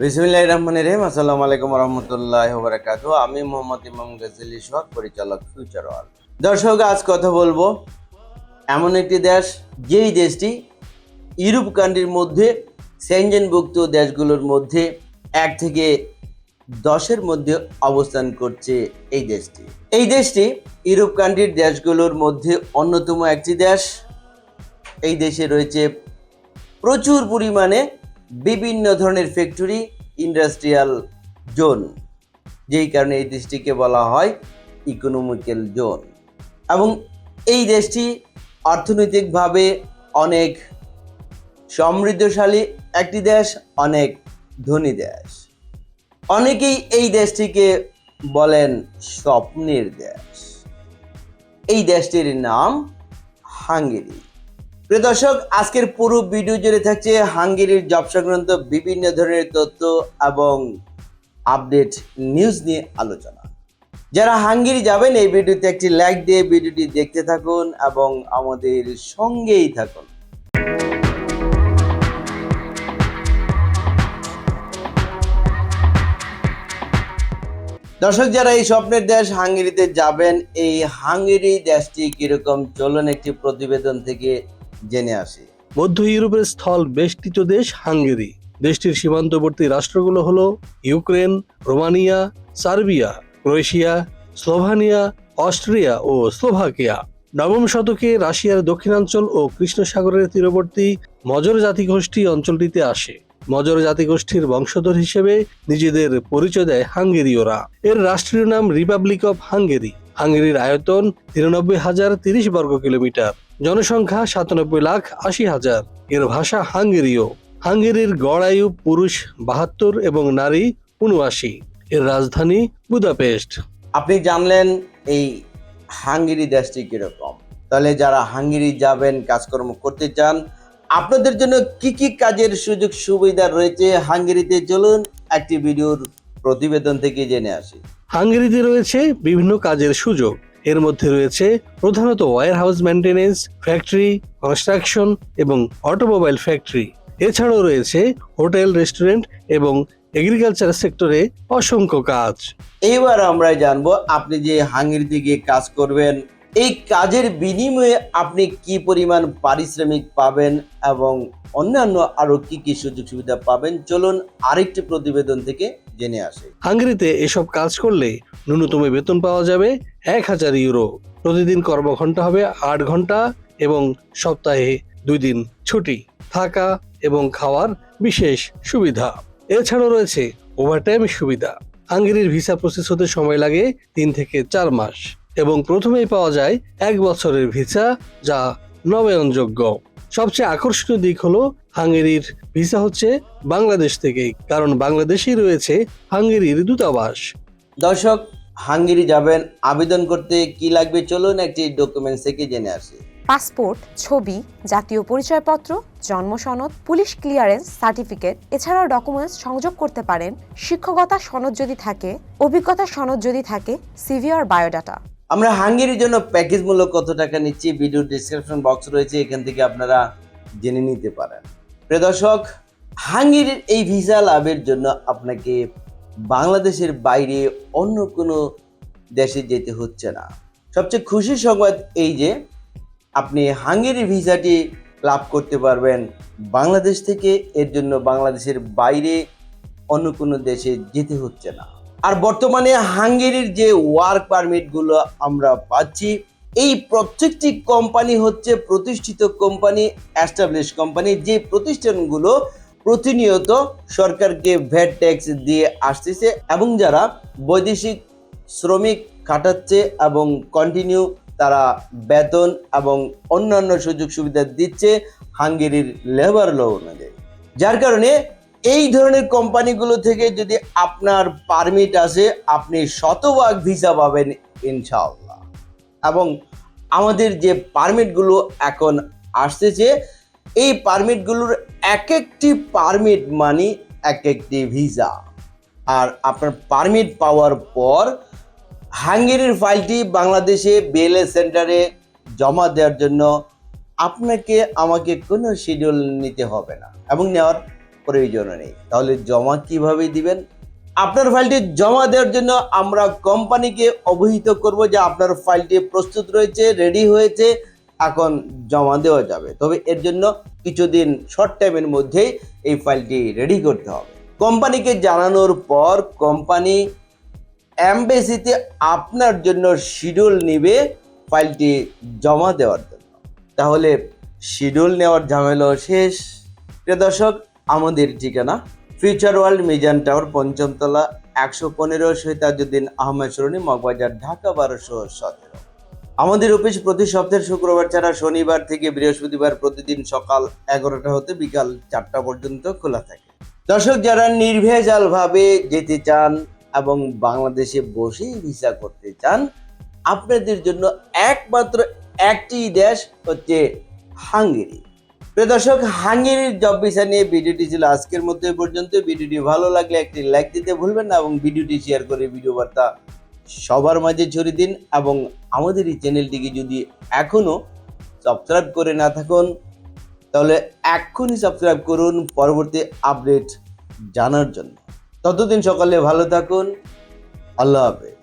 বিসমিল্লাহ রহমান রহিম। আসসালামু আলাইকুম রহমতুল্লাহ বারাকাত আমি মোহাম্মদ ইমাম গাজলি সোহাগ পরিচালক ফিউচার ওয়ার্ল্ড দর্শক, আজ কথা বলব এমন একটি দেশ, যেই দেশটি ইউরোপ কান্ট্রির মধ্যে সেনজেনভুক্ত দেশগুলোর মধ্যে এক থেকে দশের মধ্যে অবস্থান করছে এই দেশটি। এই দেশটি ইউরোপ কান্ট্রির দেশগুলোর মধ্যে অন্যতম একটি দেশ। এই দেশে রয়েছে প্রচুর পরিমাণে বিভিন্ন ধরনের ফ্যাক্টরি ইন্ডাস্ট্রিয়াল জোন যেই কারণে এই দেশটিকে বলা হয় ইকোনমিক্যাল জোন এবং এই দেশটি অর্থনৈতিকভাবে অনেক সমৃদ্ধশালী একটি দেশ, অনেক ধনী দেশ। অনেকেই এই দেশটিকে বলেন স্বপ্নের দেশ। এই দেশটির নাম হাঙ্গেরি। প্রিয় দর্শক, আজকের পুরো ভিডিও জুড়ে থাকছে হাঙ্গেরির জব সংক্রান্ত বিভিন্ন ধরনের তথ্য এবং আপডেট নিউজ নিয়ে আলোচনা। যারা হাঙ্গেরি যাবেন, এই ভিডিওতে একটি লাইক দিয়ে ভিডিওটি দেখতে থাকুন এবং আমাদের সঙ্গেই থাকুন। দর্শক, যারা এই স্বপ্নের দেশ হাঙ্গেরিতে যাবেন, এই হাঙ্গেরি দেশটি কীরকম চলুন একটি প্রতিবেদন থেকে জেনে আসি। মধ্য ইউরোপের স্থল বেষ্টিত দেশ হাঙ্গেরি। দেশটির সীমান্তবর্তী রাষ্ট্রগুলো হল Ukraine, Romania, Serbia, Croatia, Slovenia, Austria ও স্লোভাকিয়া। নবম শতকে রাশিয়ার দক্ষিণাঞ্চল ও কৃষ্ণ সাগরের তীরবর্তী মজর জাতিগোষ্ঠী অঞ্চলটিতে আসে। মজর জাতিগোষ্ঠীর বংশধর হিসেবে নিজেদের পরিচয় দেয় হাঙ্গেরীয়রা। এর রাষ্ট্রীয় নাম রিপাবলিক অফ হাঙ্গেরি। হাঙ্গেরির আয়তন তিরানব্বই হাজার তিরিশ বর্গ কিলোমিটার। জনসংখ্যা সাতানব্বই লাখ আশি হাজার। এর ভাষা হাঙ্গেরীয়। হাঙ্গেরির গড় আয়ু পুরুষ বাহাত্তর এবং নারী উনআশি। এর রাজধানী বুদাপেস্ট। আপনি জানলেন এই হাঙ্গেরি দেশটি কীরকম। তাহলে যারা হাঙ্গেরি যাবেন কাজকর্ম করতে চান আপনাদের জন্য কি কি কাজের সুযোগ সুবিধা রয়েছে হাঙ্গেরিতে? চলুন একটি ভিডিওর প্রতিবেদন থেকে জেনে আসি। হাঙ্গেরিতে রয়েছে বিভিন্ন কাজের সুযোগ। এর মধ্যে রয়েছে প্রধানত warehouse maintenance factory construction এবং অটোমোবাইল ফ্যাক্টরি এছাড়াও রয়েছে হোটেল রেস্টুরেন্ট এবং এগ্রিকালচার সেক্টরে অসংখ্য কাজ। এইবার আমরা জানব আপনি যে হাঙ্গির দিকে কাজ করবেন এই কাজের বিনিময়ে আপনি কি পরিমাণ পারিশ্রমিক পাবেন এবং অন্যান্য আরও কি কি সুযোগ সুবিধা পাবেন? চলুন আরেকটি প্রতিবেদন থেকে জেনে আসি। হাঙ্গেরিতে এসব কাজ করলে ন্যূনতম বেতন পাওয়া যাবে এক হাজার ইউরো। প্রতিদিন কর্মঘণ্টা হবে আট ঘণ্টা এবং সপ্তাহে দুই দিন ছুটি, থাকা এবং খাওয়ার বিশেষ সুবিধা। এছাড়াও রয়েছে ওভারটাইম সুবিধা। হাঙ্গেরির ভিসা প্রসেস হতে সময় লাগে তিন থেকে চার মাস। এবং প্রথমেই পাওয়া যায় এক বছরের ভিসা যা নবায়নযোগ্য। সবচেয়ে আকর্ষণীয় দিক হলো হাঙ্গেরির ভিসা হচ্ছে বাংলাদেশ থেকেই কারণ বাংলাদেশেই রয়েছে হাঙ্গেরির দূতাবাস। দর্শক হাঙ্গেরি যাবেন আবেদন করতে কি লাগবে চলুন একটি ডকুমেন্টস থেকে জেনে আসি। পাসপোর্ট ছবি জাতীয় পরিচয়পত্র জন্ম সনদ পুলিশ ক্লিয়ারেন্স সার্টিফিকেট এছাড়াও ডকুমেন্টস সংযোগ করতে পারেন শিক্ষকতা সনদ যদি থাকে অভিজ্ঞতা সনদ যদি থাকে সিভি আর বায়োডাটা। আমরা হাঙ্গেরির জন্য প্যাকেজ মূল্য কত টাকা নিচ্ছি? ভিডিও ডিসক্রিপশন বক্স রয়েছে, এখান থেকে আপনারা জেনে নিতে পারেন। প্রিয় দর্শক, হাঙ্গেরির এই ভিসা লাভের জন্য আপনাকে বাংলাদেশের বাইরে অন্য কোনো দেশে যেতে হচ্ছে না। সবচেয়ে খুশির সংবাদ এই যে, আপনি হাঙ্গেরির ভিসাটি লাভ করতে পারবেন বাংলাদেশ থেকে, এর জন্য বাংলাদেশের বাইরে অন্য কোনো দেশে যেতে হচ্ছে না। আর বর্তমানে হাঙ্গেরির যে ওয়ার্ক পারমিটগুলো আমরা পাচ্ছি, এই প্রত্যেকটি কোম্পানি হচ্ছে প্রতিষ্ঠিত কোম্পানি অ্যাস্টাবলিশ কোম্পানি, যে প্রতিষ্ঠানগুলো প্রতিনিয়ত সরকারকে ভ্যাট ট্যাক্স দিয়ে আসতেছে এবং যারা বৈদেশিক শ্রমিক খাটাচ্ছে এবং কন্টিনিউ তারা বেতন এবং অন্যান্য সুযোগ সুবিধা দিচ্ছে হাঙ্গেরির লেবার ল অনুযায়ী যার কারণে এই ধরনের কোম্পানিগুলো থেকে যদি আপনার পারমিট আসে, আপনি শতভাগ ভিসা পাবেন ইনশাআল্লাহ। এবং আমাদের যে পারমিটগুলো এখন আসতেছে, এই পারমিটগুলোর এক একটি পারমিট মানি এক একটি ভিসা আর আপনার পারমিট পাওয়ার পর হাঙ্গেরির ফাইলটি বাংলাদেশে বিএলএ সেন্টারে জমা দেওয়ার জন্য আপনাকে, আমাকে কোনো শিডিউল নিতে হবে না। এবং নেওয়ার প্রয়োজন নেই। তাহলে জমা কীভাবে দিবেন? আপনার ফাইলটি জমা দেওয়ার জন্য আমরা কোম্পানিকে অবহিত করব যে আপনার ফাইলটি প্রস্তুত রয়েছে, রেডি হয়েছে, এখন জমা দেওয়া যাবে। তবে এর জন্য কিছুদিন শর্ট টাইমের মধ্যেই এই ফাইলটি রেডি করতে হবে। কোম্পানিকে জানানোর পর কোম্পানি অ্যাম্বাসিতে আপনার জন্য শিডিউল নিবে ফাইলটি জমা দেওয়ার জন্য। তাহলে শিডিউল নেওয়ার ঝামেলা শেষ। প্রিয় দর্শক আমাদের ঠিকানা ফিউচার ওয়ার্ল্ড মিজান টাওয়ার পঞ্চমতলা, একশো পনেরো শহীদাজুদ্দিন আহমেদ সরণি, মগবাজার, ঢাকা, বারোশো সতেরো। আমাদের অফিস প্রতি সপ্তাহের শুক্রবার ছাড়া শনিবার থেকে বৃহস্পতিবার প্রতিদিন সকাল এগারোটা হতে বিকাল চারটা পর্যন্ত খোলা থাকে। দর্শক, যারা নির্ভেজালভাবে যেতে চান এবং বাংলাদেশে বসেই ভিসা করতে চান, আপনাদের জন্য একমাত্র একটি দেশ হচ্ছে হাঙ্গেরি। প্রিয় দর্শক, হাঙ্গেরির জব ভিসা নিয়ে ভিডিওটি ছিল আজকের এ পর্যন্ত। ভিডিওটি ভালো লাগলে একটি লাইক দিতে ভুলবেন না এবং ভিডিওটি শেয়ার করে ভিডিও বার্তা সবার মাঝে ছড়িয়ে দিন এবং আমাদের এই চ্যানেলটিকে যদি এখনও সাবস্ক্রাইব করে না থাকুন, তাহলে এক্ষুনি সাবস্ক্রাইব করুন পরবর্তী আপডেট জানার জন্য। ততদিন সকালে ভালো থাকুন। আল্লাহ হাফেজ।